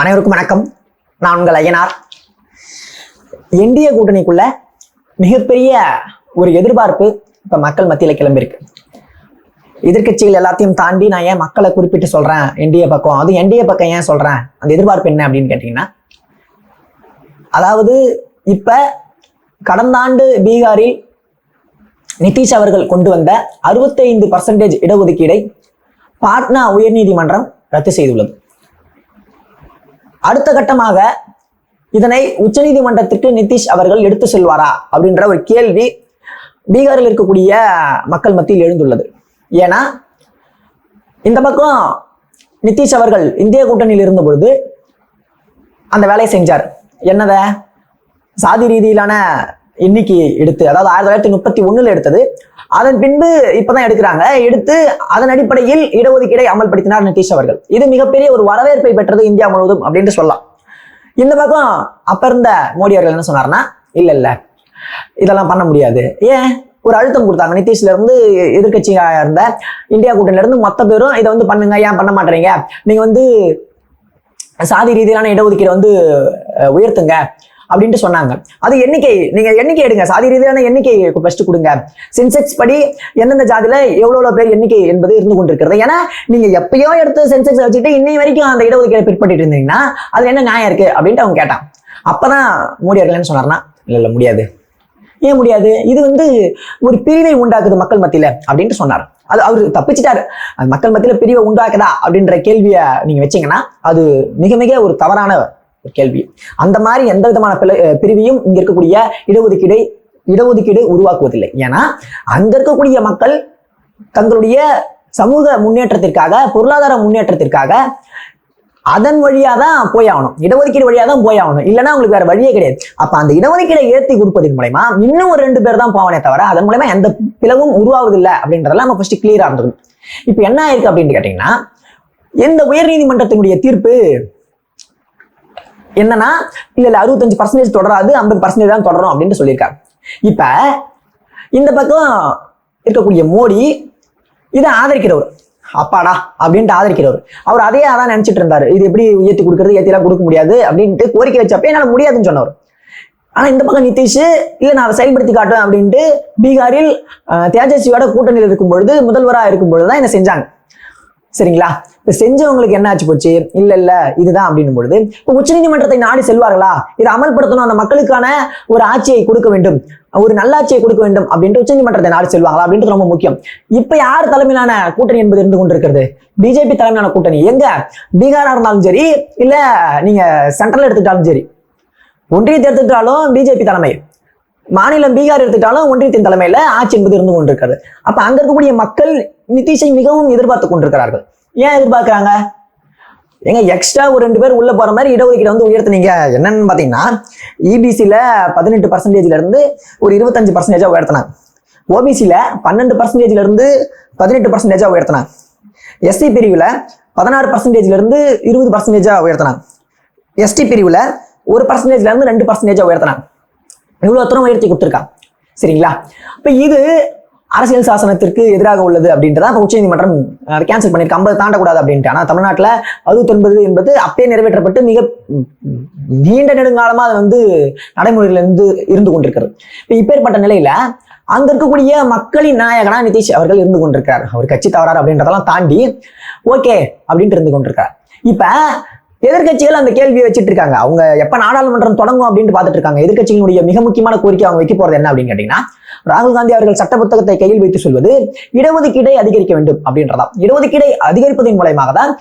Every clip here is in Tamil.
அனைவருக்கும் வணக்கம். நான் உங்கள் ஐயனார். என்டிஏ கூட்டணிக்குள்ள மிகப்பெரிய ஒரு எதிர்பார்ப்பு இப்ப மக்கள் மத்தியில கிளம்பியிருக்கு எதிர்க்கட்சிகள் எல்லாத்தையும் தாண்டி நான் ஏன் மக்களை குறிப்பிட்டு சொல்றேன்? என்டிஏ பக்கம். அது என்டிஏ பக்கம் ஏன் சொல்றேன்? அந்த எதிர்பார்ப்பு என்ன அப்படின்னு கேட்டீங்கன்னா அதாவது இப்ப கடந்த ஆண்டு பீகாரில் நிதிஷ் அவர்கள் கொண்டு வந்த அறுபத்தைந்து பர்சன்டேஜ் இடஒதுக்கீடை பாட்னா உயர்நீதிமன்றம் ரத்து செய்துள்ளது. அடுத்த கட்டமாக இதனை உச்சநீதிமன்றத்திற்கு நிதிஷ் அவர்கள் எடுத்து செல்வாரா அப்படின்ற ஒரு கேள்வி பீகாரில் இருக்கக்கூடிய மக்கள் மத்தியில் எழுந்துள்ளது. ஏன்னா இந்த பக்கம் நிதிஷ் அவர்கள் இந்திய கூட்டணியில் இருந்த பொழுது அந்த வேலையை செஞ்சார். என்னத? சாதி ரீதியிலான இன்னைக்கு எடுத்து அதாவது ஆயிரத்தி தொள்ளாயிரத்தி முப்பத்தி ஒண்ணுல எடுத்தது. அதன் பின்பு இப்பதான் எடுக்கிறாங்க. எடுத்து அதன் அடிப்படையில் இடஒதுக்கீடை அமல்படுத்தினார் நிதிஷ் அவர்கள். இது மிகப்பெரிய ஒரு வரவேற்பை பெற்றது இந்தியா முழுவதும் அப்படின்னு சொல்லலாம். இந்த பக்கம் அப்ப இருந்த மோடி அவர்கள் என்ன சொன்னார்னா இல்ல இல்ல இதெல்லாம் பண்ண முடியாது. ஏன்? ஒரு அழுத்தம் கொடுத்தாங்க. நிதிஷ்ல இருந்து எதிர்கட்சியா இருந்த இந்தியா கூட்டணில இருந்து மொத்த பேரும் இதை வந்து பண்ணுங்க ஏன் பண்ண மாட்டேறீங்க? நீங்க வந்து சாதி ரீதியிலான இடஒதுக்கீடு வந்து அஹ், உயர்த்துங்க. அப்படின்ட்டு சொன்னாங்க. அது எண்ணிக்கை நீங்க எண்ணிக்கை எடுங்க. சாதி ரீதியான எண்ணிக்கை ஃபர்ஸ்ட் கொடுங்க. சென்செக்ஸ் படி எந்தெந்த ஜாதியில எவ்வளவு பேர் எண்ணிக்கை என்பது இருந்து கொண்டிருக்கிறது. ஏன்னா நீங்க எப்பயோ எடுத்து சென்செக்ஸ் வச்சுட்டு இன்னை வரைக்கும் அந்த இடஒதுக்கீடு பிற்பட்டு இருந்தீங்கன்னா அது என்ன நியாயம் இருக்கு? அப்படின்ட்டு அவங்க கேட்டான் அப்பதான் மோடி அவர்கள் சொன்னார்னா இல்ல இல்ல முடியாது. ஏன் முடியாது? இது வந்து ஒரு பிரிவை உண்டாக்குது மக்கள் மத்தியில. அப்படின்ட்டு சொன்னார். அது அவர் தப்பிச்சிட்டாரு. அது மக்கள் மத்தியில பிரிவை உண்டாக்குதா அப்படின்ற கேள்வியை நீங்க வச்சீங்கன்னா அது மிக மிக ஒரு தவறான ஒரு கேள்வி. அந்த மாதிரி எந்த விதமான பிள- பிரிவையும் இங்க இருக்கக்கூடிய இடஒதுக்கீடை இடஒதுக்கீடு உருவாக்குவதில்லை. ஏன்னா அங்க இருக்கக்கூடிய மக்கள் தங்களுடைய சமூக முன்னேற்றத்திற்காக பொருளாதார முன்னேற்றத்திற்காக அதன் வழியா தான் போய் ஆகணும் இடஒதுக்கீடு வழியா தான் போய் ஆகணும் இல்லைன்னா உங்களுக்கு வேற வழியே கிடையாது. அப்ப அந்த இடஒதுக்கீடை ஏற்றி கொடுப்பதன் மூலயமா இன்னும் ஒரு ரெண்டு பேர் தான் போவானே தவிர அதன் மூலயமா எந்த பிளவும் உருவாவதில்லை அப்படின்றதெல்லாம் நம்ம ஃபர்ஸ்ட் கிளியரா இருந்தது இப்ப என்ன ஆயிருக்கு அப்படின்னு கேட்டீங்கன்னா இந்த உயர்நீதிமன்றத்தினுடைய தீர்ப்பு என்னன்னா இல்ல இல்ல அறுபத்தஞ்சு பர்சன்டேஜ் தொடராது ஐம்பது பர்சன்டேஜ் தான் தொடரும் அப்படின்னு சொல்லியிருக்காங்க. இப்ப இந்த பக்கம் இருக்கக்கூடிய மோடி இதை ஆதரிக்கிறவர். அப்பாடா அப்படின்ட்டு ஆதரிக்கிறவர். அவர் அதே அதான் நினைச்சிட்டு இருந்தாரு. இது எப்படி உயர்த்தி கொடுக்கறது ஏத்திலாம் கொடுக்க முடியாது அப்படின்ட்டு கோரிக்கை வச்சப்ப என்னால முடியாதுன்னு சொன்னவர். ஆனா இந்த பக்கம் நிதிஷ் இல்ல நான் அதை செயல்படுத்தி காட்டுவேன் அப்படின்ட்டு பீகாரில் தேஜஸ்வியோட கூட்டணியில் இருக்கும் பொழுது முதல்வரா இருக்கும் பொழுது தான் என்ன செஞ்சாங்க. சரிங்களா? இப்போ செஞ்சவங்களுக்கு என்ன ஆச்சு போச்சு? இல்ல இல்ல இதுதான் அப்படின்னும் பொழுது இப்போ உச்சநீதிமன்றத்தை நாடி செல்வார்களா? இதை அமல்படுத்தணும் அந்த மக்களுக்கான ஒரு ஆட்சியை கொடுக்க வேண்டும். ஒரு நல்லாட்சியை கொடுக்க வேண்டும் அப்படின்ட்டு உச்சநீதிமன்றத்தை நாடி செல்வாங்களா அப்படின்றது ரொம்ப முக்கியம். இப்ப யார் தலைமையிலான கூட்டணி என்பது இருந்து கொண்டிருக்கிறது? பிஜேபி தலைமையிலான கூட்டணி. எங்க? பீகாரா இருந்தாலும் சரி இல்ல நீங்க சென்ட்ரல் எடுத்துக்கிட்டாலும் சரி. ஒன்றியத்தை எடுத்துக்கிட்டாலும் பிஜேபி தலைமை. மாநிலம் பீகார் எடுத்துக்கிட்டாலும் ஒன்றியத்தின் தலைமையில ஆட்சி என்பது இருந்து கொண்டிருக்கிறது. அப்ப அங்க இருக்கக்கூடிய மக்கள் நிதிஷை மிகவும் எதிர்பார்த்து கொண்டிருக்கிறார்கள். ஏன் எதிர்பார்க்கிறாங்க? ஏங்க எக்ஸ்ட்ரா ஒரு ரெண்டு பேர் உள்ள போற மாதிரி இடஒதுக்கீடு வந்து உயர்த்தினீங்க. என்னன்னு பாத்தீங்கன்னா இபிசியில பதினெட்டு பர்சன்டேஜ்ல இருந்து ஒரு இருபத்தஞ்சு பர்சன்டேஜா உயர்த்தினாங்க. ஓபிசியில பன்னெண்டு பர்சன்டேஜ்ல இருந்து பதினெட்டு பர்சன்டேஜா உயர்த்தினாங்க. எஸ்சி பிரிவுல பதினாறு பர்சன்டேஜ்ல இருந்து இருபது பர்சன்டேஜா உயர்த்தினாங்க. எஸ்டி பிரிவுல ஒரு பர்சன்டேஜ்ல இருந்து ரெண்டு பர்சன்டேஜா உயர்த்தினாங்க. இவ்வளோ தூரம் உயர்த்தி கொடுத்துருக்கா? சரிங்களா? இப்போ இது அரசியல் சாசனத்திற்கு எதிராக உள்ளது அப்படின்றத அப்ப உச்சநீதிமன்றம் அதை கேன்சல் பண்ணிருக்க ஐம்பது தாண்டக்கூடாது அப்படின்ட்டு. ஆனா தமிழ்நாட்டுல அறுபத்தொன்பது என்பது அப்பயே நிறைவேற்றப்பட்டு மிக நீண்ட நெடுங்காலமா அது வந்து நடைமுறையிலிருந்து இருந்து இருந்து கொண்டிருக்கிறது. இப்போ இப்பேற்பட்ட நிலையில அங்க இருக்கக்கூடிய மக்களின் நாயகனா நிதிஷ் அவர்கள் இருந்து கொண்டிருக்கிறார். அவர் கட்சி தவறாரு அப்படின்றதெல்லாம் தாண்டி ஓகே அப்படின்ட்டு இருந்து கொண்டிருக்கார் இப்ப எதிர்க்கட்சிகள் அந்த கேள்வியை வச்சுட்டு இருக்காங்க அவங்க எப்ப நாடாளுமன்றம் தொடங்கும் அப்படின்னு பார்த்துட்டு இருக்காங்க எதிர்கட்சிகளுடைய மிக முக்கியமான கோரிக்கை அவங்க வைக்க போறது என்ன அப்படின்னு கேட்டீங்கன்னா ராகுல் காந்தி அவர்கள் சட்ட புத்தகத்தை கையில் வைத்து சொல்வது இடஒதுக்கீடை அதிகரிக்க வேண்டும் அப்படின்றதா இடஒதுக்கீடை அதிகரிப்பதன் மூலயமாக தான்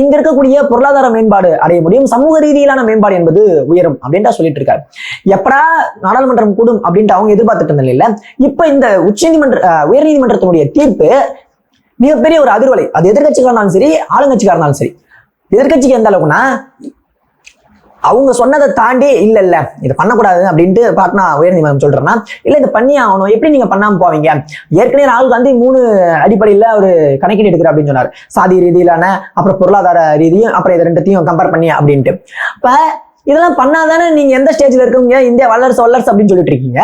இங்க இருக்கக்கூடிய பொருளாதார மேம்பாடு அடைய முடியும். சமூக ரீதியிலான மேம்பாடு என்பது உயரும் அப்படின்ட்டு சொல்லிட்டு இருக்காரு எப்படா நாடாளுமன்றம் கூடும் அப்படின்ட்டு அவங்க எதிர்பார்த்துட்டு இருந்த நிலையில இப்ப இந்த உச்சநீதிமன்ற உயர்நீதிமன்றத்தினுடைய தீர்ப்பு மிகப்பெரிய ஒரு அதிர்வலை. அது எதிர்கட்சிக்காக இருந்தாலும் சரி ஆளுங்கட்சிக்காக இருந்தாலும் சரி. எதிர்க்கட்சிக்கு எந்த அளவுக்குன்னா அவங்க சொன்னதை தாண்டி இல்ல இல்ல இதை பண்ணக்கூடாது அப்படின்ட்டு பாட்னா உயர்நீதிமன்றம் சொல்றேன்னா இல்ல இதை பண்ணி ஆகணும். எப்படி நீங்க பண்ணாம போவீங்க? ஏற்கனவே ராகுல் காந்தி மூணு அடிப்படையில ஒரு கணக்கீடு எடுக்கிற அப்படின்னு சொன்னார். சாதி ரீதியிலான அப்புறம் பொருளாதார ரீதியும் அப்புறம் இது ரெண்டுத்தையும் கம்பேர் பண்ணி அப்படின்ட்டு. இப்ப இதெல்லாம் பண்ணாதானே நீங்க எந்த ஸ்டேஜ்ல இருக்கீங்க? இந்தியா வல்லரசு வல்லரசு அப்படின்னு சொல்லிட்டு இருக்கீங்க.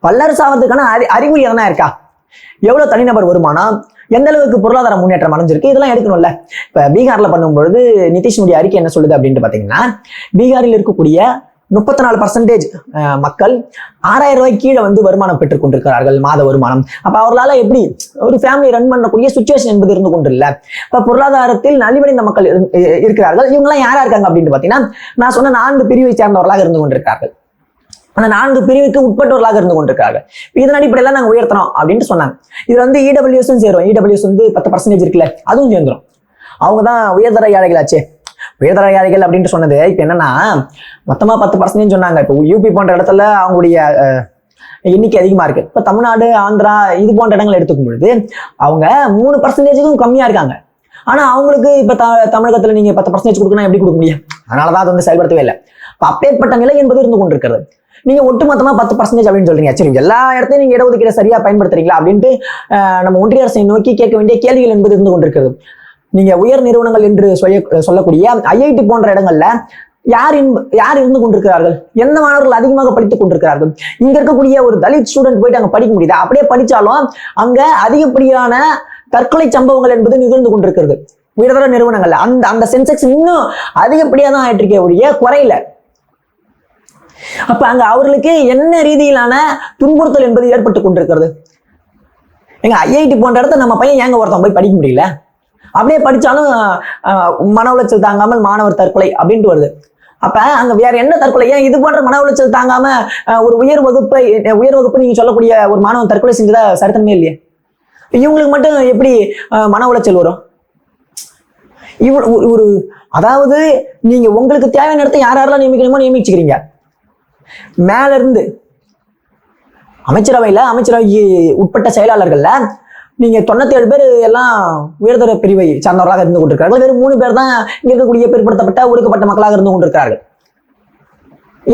வல்லரசு ஆகிறதுக்கான அறி அறிகுறி எதனா இருக்கா? எவ்வளவு தனிநபர் வருமானம்? எந்த அளவுக்கு பொருளாதார முன்னேற்றம் அடைஞ்சிருக்கு? இதெல்லாம் எடுக்கணும்ல. இப்ப பீகார்ல பண்ணும்பொழுது நிதிஷினுடைய அறிக்கை என்ன சொல்லுது அப்படின்ட்டு பாத்தீங்கன்னா பீகாரில் இருக்கக்கூடிய முப்பத்தி நாலு பர்சன்டேஜ் மக்கள் ஆறாயிரம் ரூபாய் கீழே வந்து வருமானம் பெற்றுக் கொண்டிருக்கிறார்கள் மாத வருமானம். அப்ப அவர்களால எப்படி ஒரு ஃபேமிலி ரன் பண்ணக்கூடிய சுச்சுவேஷன் என்பது இருந்து கொண்டு இல்ல இப்ப பொருளாதாரத்தில் நலிவடைந்த மக்கள் இரு- இருக்கிறார்கள். இவங்க எல்லாம் யாரா இருக்காங்க அப்படின்னு பாத்தீங்கன்னா நான் சொன்ன நான்கு பிரிவை சேர்ந்தவர்களாக இருந்து கொண்டிருக்கிறார்கள். அந்த நான்கு பிரிவுக்கு உட்பட்டவர்களாக இருந்து கொண்டிருக்காங்க இதன் அடிப்படையில நாங்க உயர்த்தணும் அப்படின்ட்டு சொன்னாங்க. இது வந்து இடபிள்யூஎஸும் சேரும். இடபிள்யூஎஸ் வந்து பத்து பர்சன்டேஜ் இருக்குல்ல அதுவும் சேர்ந்துரும். அவங்க தான் உயர்தர ஏழைகளாச்சே உயர்தர ஏழைகள் அப்படின்ட்டு சொன்னது இப்போ என்னன்னா மொத்தமா பத்து பர்சன்டேஜ் சொன்னாங்க. இப்போ யூபி போன்ற இடத்துல அவங்களுடைய எண்ணிக்கை அதிகமா இருக்கு. இப்போ தமிழ்நாடு ஆந்திரா இது போன்ற இடங்கள் எடுத்துக்கும் பொழுது அவங்க மூணு பர்சன்டேஜுக்கும் கம்மியா இருக்காங்க. ஆனா அவங்களுக்கு இப்ப த- தமிழகத்துல நீங்க பத்து பர்சன்டேஜ் கொடுக்கணும் எப்படி கொடுக்க முடியும்? அதனாலதான் அது வந்து செயல்படுத்தவே இல்லை. இப்போ அப்பேற்பட்ட நிலை என்பது இருந்து கொண்டிருக்கிறது. நீங்க ஒட்டுமொத்தமா பத்து பர்சன்டேஜ் அப்படின்னு சொல்றீங்க. சரி எல்லா இடத்தையும் நீங்க இடஒதுக்கீடு சரியா பயன்படுத்துறீங்களா அப்படின்ட்டு நம்ம ஒன்றிய அரசை நோக்கி கேட்க வேண்டிய கேள்விகள் என்பது இருந்து கொண்டிருக்கிறது. நீங்க உயர் நிறுவனங்கள் என்று சொல்ல சொல்லக்கூடிய ஐஐடி போன்ற இடங்கள்ல யார் யார் இருந்து கொண்டிருக்கிறார்கள்? எந்த மாணவர்கள் அதிகமாக படித்துக் கொண்டிருக்கிறார்கள்? இங்க இருக்கக்கூடிய ஒரு தலித் ஸ்டூடெண்ட் போயிட்டு அங்க படிக்க முடியுது? அப்படியே படிச்சாலும் அங்க அதிகப்படியான தற்கொலை சம்பவங்கள் என்பது நிகழ்ந்து கொண்டிருக்கிறது. உயர்தர நிறுவனங்கள்ல. அந்த அந்த சென்செக்ஸ் இன்னும் அதிகப்படியாக தான் ஆயிட்டு இருக்கே ஒழிய அப்ப அங்க அவர்களுக்கு என்ன ரீதியிலான துன்புறுத்தல் என்பது ஏற்பட்டு கொண்டிருக்கிறது? எங்க ஐஐடி போன்ற இடத்த நம்ம பையன் ஏங்க ஒருத்தன் போய் படிக்க முடியல? அப்படியே படிச்சாலும் மன உளைச்சல் தாங்காமல் மாணவர் தற்கொலை அப்படின்ட்டு வருது. அப்ப அங்க வேற என்ன தற்கொலை? ஏன் இது போன்ற மன உளைச்சல் தாங்காம ஒரு உயர் வகுப்பை உயர் வகுப்பு நீங்க சொல்லக்கூடிய ஒரு மாணவன் தற்கொலை செஞ்சதா சரித்திரமே இல்லையே? இவங்களுக்கு மட்டும் எப்படி மன உளைச்சல் வரும்? இவ் ஒரு அதாவது நீங்க உங்களுக்கு தேவையான இடத்த யார் யாரெல்லாம் நியமிக்கணுமோ நியமிச்சுக்கிறீங்க. மேல இருந்து அமைச்சரவையில அமைச்சரவைக்கு உட்பட்ட செயலாளர்கள்ல நீங்க தொண்ணூத்தி ஏழு பேர் எல்லாம் உயர்தர பிரிவை சார்ந்தவர்களாக இருந்து கொண்டிருக்கிறார்கள். வெறும் மூணு பேர் தான் இருக்கக்கூடிய பிற்படுத்தப்பட்ட ஒடுக்கப்பட்ட மக்களாக இருந்து கொண்டிருக்கிறார்கள்.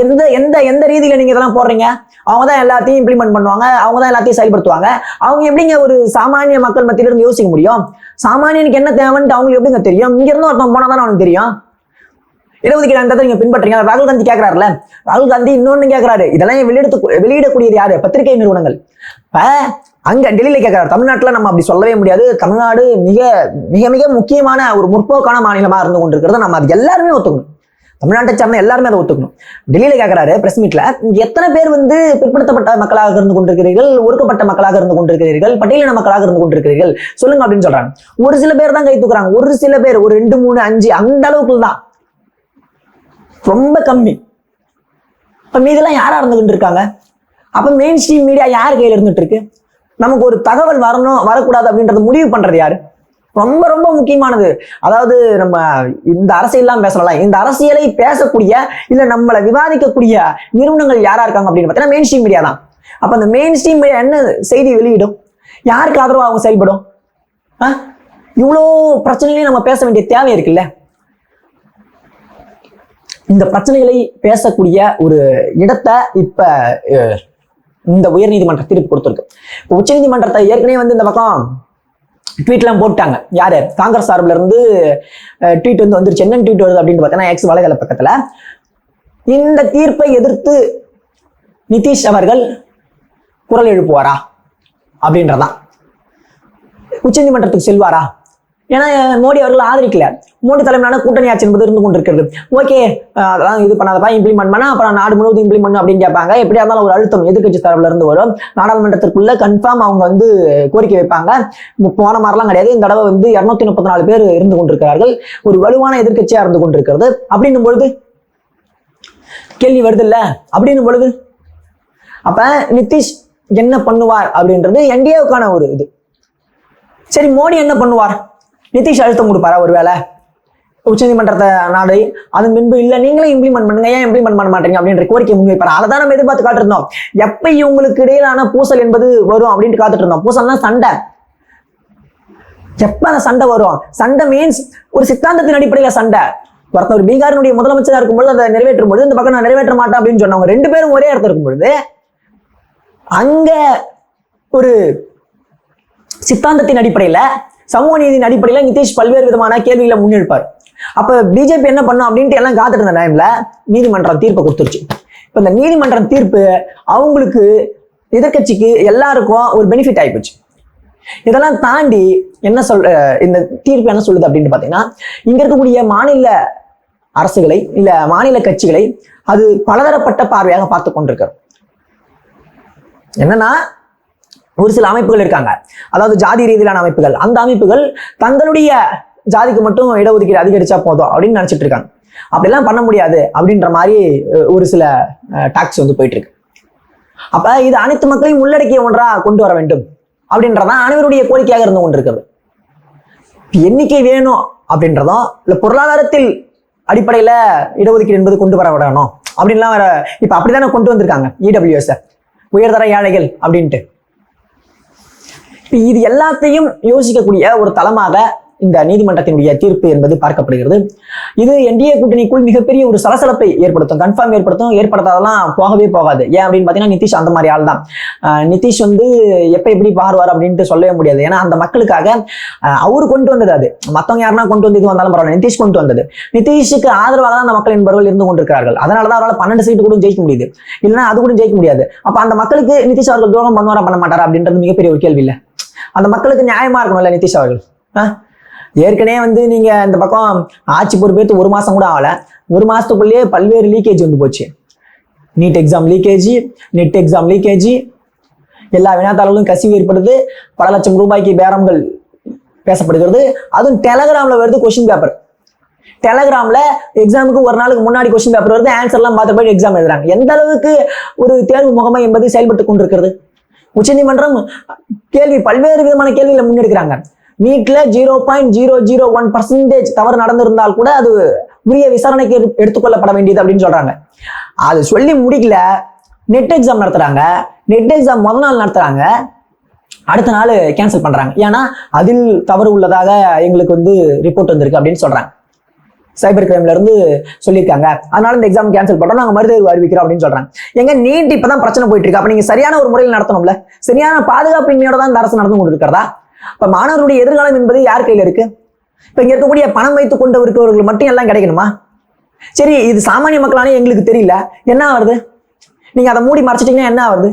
எந்த எந்த எந்த ரீதியில நீங்க இதெல்லாம் போடுறீங்க? அவங்க தான் எல்லாத்தையும் இம்ப்ளிமெண்ட் பண்ணுவாங்க அவங்க தான் எல்லாத்தையும் செயல்படுத்துவாங்க. அவங்க எப்படிங்க ஒரு சாமானிய மக்கள் மத்தியில இருந்து யோசிக்க முடியும்? சாமானியனுக்கு என்ன தேவைன்ட்டு அவங்களுக்கு எப்படிங்க தெரியும்? இங்க இருந்து ஒருத்தன் போனா தானே அவனுக்கு தெரியும்? இடஒதுக்கீடு அந்த நீங்க பின்பற்றீங்க ராகுல் காந்தி கேட்கிறாருல ராகுல் காந்தி இன்னொன்னு கேட்கிறாரு இதெல்லாம் வெளியிடத்து வெளியிடக்கூடியது யாரு? பத்திரிகை நிறுவனங்கள். இப்ப அங்க டெல்லியில கேட்கிறாரு தமிழ்நாட்டுல நம்ம அப்படி சொல்லவே முடியாது. தமிழ்நாடு மிக மிக மிக முக்கியமான ஒரு முற்போக்கான மாநிலமா இருந்து கொண்டிருக்கிறத நம்ம அது எல்லாருமே ஒத்துக்கணும். தமிழ்நாட்டை சார்ந்த எல்லாருமே அதை ஒத்துக்கணும். டெல்லியில கேட்கிறாரு பிரஸ் மீட்ல எத்தனை பேர் வந்து பிற்படுத்தப்பட்ட மக்களாக இருந்து கொண்டிருக்கிறீர்கள்? ஒடுக்கப்பட்ட மக்களாக இருந்து கொண்டிருக்கிறீர்கள்? பட்டியலின மக்களாக இருந்து கொண்டிருக்கிறீர்கள்? சொல்லுங்க அப்படின்னு சொல்றாங்க. ஒரு சில பேர் தான் கை தூக்குறாங்க. ஒரு சில பேர் ஒரு ரெண்டு மூணு அஞ்சு அந்த அளவுக்கு தான். ரொம்ப கம்மி. இப்போ மீதெல்லாம் யாராக இருந்துகிட்டு இருக்காங்க அப்போ மெயின் ஸ்ட்ரீம் மீடியா யார் கையில் இருந்துட்டு இருக்கு நமக்கு ஒரு தகவல் வரணும் வரக்கூடாது அப்படின்றத முடிவு பண்ணுறது யார்? ரொம்ப ரொம்ப முக்கியமானது. அதாவது நம்ம இந்த அரசியல்லாம் பேசலாம் இந்த அரசியலை பேசக்கூடிய இல்லை நம்மளை விவாதிக்கக்கூடிய நிறுவனங்கள் யாராக இருக்காங்க அப்படின்னு பார்த்தீங்கன்னா மெயின் ஸ்ட்ரீம் மீடியா தான். அப்போ அந்த மெயின் ஸ்ட்ரீம் மீடியா என்ன செய்தி வெளியிடும்? யாருக்கு ஆதரவாக அவங்க செயல்படும்? ஆ? இவ்வளோ பிரச்சனைகளையும் நம்ம பேச வேண்டிய தேவை இருக்குல்ல. இந்த பிரச்சனைகளை பேசக்கூடிய ஒரு இடத்தை இப்ப இந்த உயர்நீதிமன்ற தீர்ப்பு கொடுத்துருக்கு. இப்போ உச்சநீதிமன்றத்தை ஏற்கனவே வந்து இந்த பக்கம் ட்வீட்லாம் போட்டாங்க. யார்? காங்கிரஸ் சார்பில் இருந்து ட்வீட் வந்து வந்துருச்சு. என்ன ட்வீட் வருது அப்படின்னு பார்த்தீங்கன்னா எக்ஸ் வலைதள பக்கத்தில். இந்த தீர்ப்பை எதிர்த்து நிதிஷ் அவர்கள் குரல் எழுப்புவாரா? அப்படின்றதான். உச்சநீதிமன்றத்துக்கு செல்வாரா? ஏன்னா மோடி அவர்கள் ஆதரிக்கல. மோடி தலைமையிலான கூட்டணி ஆட்சி என்பது இருந்து கொண்டிருக்கிறது. ஓகே அதெல்லாம் இது பண்ணாதப்பா இம்ப்ளிமெண்ட் பண்ணா அப்புறம் நாடு முழுவதும் இம்ப்ளிமெண்ட் அப்படின்னு கேட்பாங்க. எப்படியா இருந்தாலும் ஒரு அழுத்தம் எதிர்கட்சி தரப்புல இருந்து வரும். நாடாளுமன்றத்திற்குள்ள கன்ஃபார்ம் அவங்க வந்து கோரிக்கை வைப்பாங்க. போன மாதிரிலாம் கிடையாது. இந்த தடவை வந்து இரநூத்தி முப்பத்தி நாலு பேர் இருந்து கொண்டிருக்கிறார்கள். ஒரு வலுவான எதிர்கட்சியா இருந்து கொண்டிருக்கிறது. அப்படின்னும் பொழுது கேள்வி வருது இல்ல அப்படின்னும் பொழுது அப்ப நிதிஷ் என்ன பண்ணுவார் அப்படின்றது என்டிஏவுக்கான ஒரு இது. சரி மோடி என்ன பண்ணுவார்? நிதிஷ் அழுத்தம் கொடுப்பாரா ஒருவேளை? உச்சநீதிமன்றத்தை நாடு அதன் பின்பு இல்லை நீங்களே இம்ப்ளிமெண்ட் பண்ணுங்க. ஏன் இம்ப்ளிமெண்ட் பண்ண மாட்டீங்க அப்படின்ற கோரிக்கை முன் அதை தான் நம்ம எதிர்பார்த்து காட்டிருந்தோம் எப்ப இவங்களுக்கு இடையிலான பூசல் என்பது வரும் அப்படின்ட்டு காத்துட்டு இருந்தோம் பூசல்னா சண்டை. எப்ப அந்த சண்டை வரும்? சண்டை மீன்ஸ் ஒரு சித்தாந்தத்தின் அடிப்படையில சண்டை. ஒருத்தர் பீகாரினுடைய முதலமைச்சராக இருக்கும்போது அதை நிறைவேற்றும் பொழுது இந்த பக்கம் நான் நிறைவேற்ற மாட்டேன் அப்படின்னு சொன்னவங்க ரெண்டு பேரும் ஒரே இடத்துல இருக்கும் பொழுது அங்க ஒரு சித்தாந்தத்தின் அடிப்படையில சமூக நீதியின் அடிப்படையில நிதிஷ் பல்வேறு விதமான கேள்விகளை முன்னெடுப்பார் அப்ப பிஜேபி என்ன பண்ணும் அப்படின்ட்டு எல்லாம் காத்துட்டு இருந்த டைம்ல நீதிமன்றம் தீர்ப்பை கொடுத்துருச்சு. இப்ப இந்த நீதிமன்றம் தீர்ப்பு அவங்களுக்கு எதிர்கட்சிக்கு எல்லாருக்கும் ஒரு பெனிஃபிட் ஆயிப்போச்சு இதெல்லாம் தாண்டி என்ன சொல் இந்த தீர்ப்பு என்ன சொல்லுது அப்படின்னு பார்த்தீங்கன்னா இங்க இருக்கக்கூடிய மாநில அரசுகளை இல்ல மாநில கட்சிகளை அது பலதரப்பட்ட பார்வையாக பார்த்து கொண்டிருக்கிறோம் என்னன்னா ஒரு சில அமைப்புகள் இருக்காங்க. அதாவது ஜாதி ரீதியிலான அமைப்புகள். அந்த அமைப்புகள் தங்களுடைய ஜாதிக்கு மட்டும் இடஒதுக்கீடு அதிகரிச்சா போதும் அப்படின்னு நினைச்சிட்டு இருக்காங்க. அப்படிலாம் பண்ண முடியாது அப்படின்ற மாதிரி ஒரு சில டாக்ஸ் வந்து போயிட்டு இருக்கு அப்ப இது அனைத்து மக்களையும் உள்ளடக்கிய ஒன்றா கொண்டு வர வேண்டும் அப்படின்றதான் அனைவருடைய கோரிக்கையாக இருந்து கொண்டிருக்கிறது. இருக்குது எண்ணிக்கை வேணும் அப்படின்றதும் இல்ல பொருளாதாரத்தில் அடிப்படையில இடஒதுக்கீடு என்பது கொண்டு வர விடணும் அப்படின்லாம் வேற இப்ப அப்படிதானே கொண்டு வந்திருக்காங்க இடபிள்யூஎஸ் உயர்தர ஏழைகள் அப்படின்ட்டு. இது எல்லாத்தையும் யோசிக்கக்கூடிய ஒரு தளமாக இந்த நீதிமன்றத்தினுடைய தீர்ப்பு என்பது பார்க்கப்படுகிறது. இது என்டிஏ கூட்டணிக்குள் மிகப்பெரிய ஒரு சலசலப்பை ஏற்படுத்தும் கன்ஃபார்ம் ஏற்படுத்தும் ஏற்படுத்தாதெல்லாம் போகவே போகாது. ஏன் அப்படின்னு பார்த்தீங்கன்னா நிதிஷ் அந்த மாதிரி ஆள் தான். நிதிஷ் வந்து எப்ப எப்படி பாருவார் அப்படின்ட்டு சொல்லவே முடியாது. ஏன்னா அந்த மக்களுக்காக அவர் அவரு கொண்டு வந்தது அது. மத்தவங்க யாருன்னா கொண்டு வந்து இது வந்தாலும் பரவாயில்ல. நிதிஷ் கொண்டு வந்தது. நிதிஷுக்கு ஆதரவாக தான் அந்த மக்கள் என்பவர்கள் இருந்து கொண்டிருக்கிறார்கள். அதனால தான் அவரால் பன்னெண்டு சீட்டு கூட ஜெயிக்க முடியுது. இல்லைன்னா அது கூட ஜெயிக்க முடியாது. அப்ப அந்த மக்களுக்கு நிதிஷ் அவர்கள் துரோகம் பண்ணுவாரா பண்ண மாட்டாரா அப்படின்றது மிகப்பெரிய ஒரு கேள்வி இல்லை. அந்த மக்களுக்கு நியாயமா இருக்கணும்ல நிதிஷ் அவர்கள்? ஆ? ஏற்கனவே வந்து நீங்க இந்த பக்கம் ஆட்சி பொறுப்பேற்று ஒரு மாசம் கூட ஆகல. ஒரு மாசத்துக்குள்ளேயே பல்வேறு லீக்கேஜ் வந்து போச்சு. NEET exam leakage NET exam leakage எல்லா வினாத்தாளர்களும் கசிவு ஏற்படுது. பல லட்சம் ரூபாய்க்கு பேரங்கள் பேசப்படுகிறது. அதுவும் டெலகிராம்ல வருது கொஸ்டின் பேப்பர் டெலகிராம்ல எக்ஸாமுக்கு ஒரு நாளுக்கு முன்னாடி கொஸ்டின் பேப்பர் வருது. ஆன்சர்லாம் பார்த்து போய் எக்ஸாம் எழுதுறாங்க. எந்த அளவுக்கு ஒரு தேர்வு முகமை என்பது செயல்பட்டு கொண்டிருக்கிறது? உச்சநீதிமன்றம் கேள்வி பல்வேறு விதமான கேள்விகளை முன்னெடுக்கிறாங்க. நீட்ல zero point zero zero one percentage தவறு நடந்திருந்தால் கூட அது உரிய விசாரணைக்கு எடுத்து- எடுத்துக்கொள்ளப்பட வேண்டியது அப்படின்னு சொல்றாங்க. அது சொல்லி முடிக்கல. நெட் எக்ஸாம் நடத்துறாங்க. நெட் எக்ஸாம் முதல் நாள் நடத்துறாங்க. அடுத்த நாள் கேன்சல் பண்றாங்க. ஏன்னா அதில் தவறு உள்ளதாக எங்களுக்கு வந்து ரிப்போர்ட் வந்திருக்கு அப்படின்னு சொல்றாங்க. சைபர் கிரைம்ல இருந்து சொல்லியிருக்காங்க. அதனால இந்த எக்ஸாம் கேன்சல் பண்றோம். நாங்க மறுதேர்வு அறிவிக்கிறோம் அப்படின்னு சொல்றாங்க. எங்க நீட் இப்பதான் பிரச்சனை போயிட்டு இருக்கு. அப்ப நீங்க சரியான ஒரு முறையில் நடத்தணும்ல? சரியான பாதுகாப்பின்மையோட தான் இந்த அரசு நடந்து கொண்டு இருக்கிறதா இப்ப மாணவர்களுடைய எதிர்காலம் என்பது யார் கையில இருக்கு? இப்ப இங்க இருக்கக்கூடிய பணம் வைத்துக் கொண்டு இருக்கிறவர்கள் மட்டும் எல்லாம் கிடைக்கணுமா? சரி இது சாமானிய மக்களானே எங்களுக்கு தெரியல. என்ன ஆகுது? நீங்க அதை மூடி மறைச்சிட்டீங்கன்னா என்ன ஆகுது?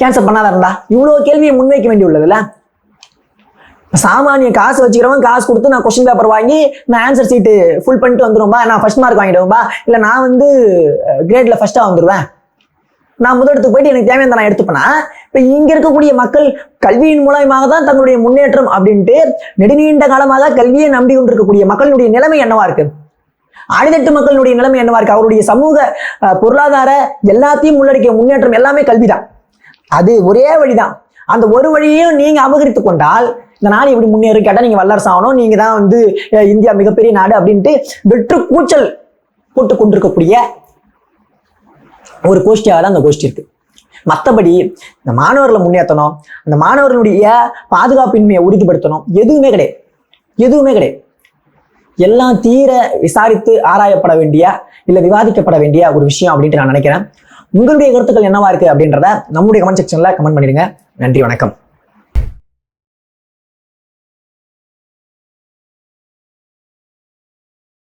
கேன்சல் பண்ணாத இருந்தா? இவ்வளவு கேள்வியை முன்வைக்க வேண்டி உள்ளதுல சாமானிய காசு வச்சுக்கிறவன் காசு கொடுத்து நான் கொஸ்டின் பேப்பர் வாங்கி நான் ஆன்சர் சீட்டு ஃபுல் பண்ணிட்டு வந்துடும்பா நான் ஃபர்ஸ்ட் மார்க் வாங்கிடுவேன்பா. இல்லை நான் வந்து கிரேட்ல ஃபர்ஸ்ட்டாக வந்துருவேன். நான் முதலிடத்துக்கு போயிட்டு எனக்கு தேவையான நான் எடுத்துப்பேனா? இப்போ இங்க இருக்கக்கூடிய மக்கள் கல்வியின் மூலயமாக தான் தங்களுடைய முன்னேற்றம் அப்படின்ட்டு நெடுநீண்ட காலமாக கல்வியை நம்பி கொண்டிருக்கக்கூடிய மக்களுடைய நிலைமை என்னவா இருக்கு? அடித்தட்டு மக்களுடைய நிலைமை என்னவா இருக்கு? அவருடைய சமூக பொருளாதார எல்லாத்தையும் உள்ளடக்கிய முன்னேற்றம் எல்லாமே கல்விதான். அது ஒரே வழிதான். அந்த ஒரு வழியையும் நீங்க அபகரித்து கொண்டால் இந்த நாடு எப்படி முன்னேறும் கேட்டால் நீங்க வல்லரசு ஆகணும். நீங்க தான் வந்து இந்தியா மிகப்பெரிய நாடு அப்படின்ட்டு வெற்று கூச்சல் போட்டு கொண்டிருக்கக்கூடிய ஒரு கோஷ்டியாக தான் அந்த கோஷ்டி இருக்கு. மற்றபடி இந்த மாணவர்களை முன்னேற்றணும். அந்த மாணவர்களுடைய பாதுகாப்பின்மையை உறுதிப்படுத்தணும். எதுவுமே கிடையாது. எதுவுமே கிடையாது. எல்லாம் தீர விசாரித்து ஆராயப்பட வேண்டிய இல்லை விவாதிக்கப்பட வேண்டிய ஒரு விஷயம் அப்படின்ட்டு நான் நினைக்கிறேன். உங்களுடைய கருத்துக்கள் என்னவா இருக்கு அப்படின்றத நம்முடைய கமெண்ட் செக்ஷன்ல கமெண்ட் பண்ணிடுங்க. நன்றி வணக்கம்.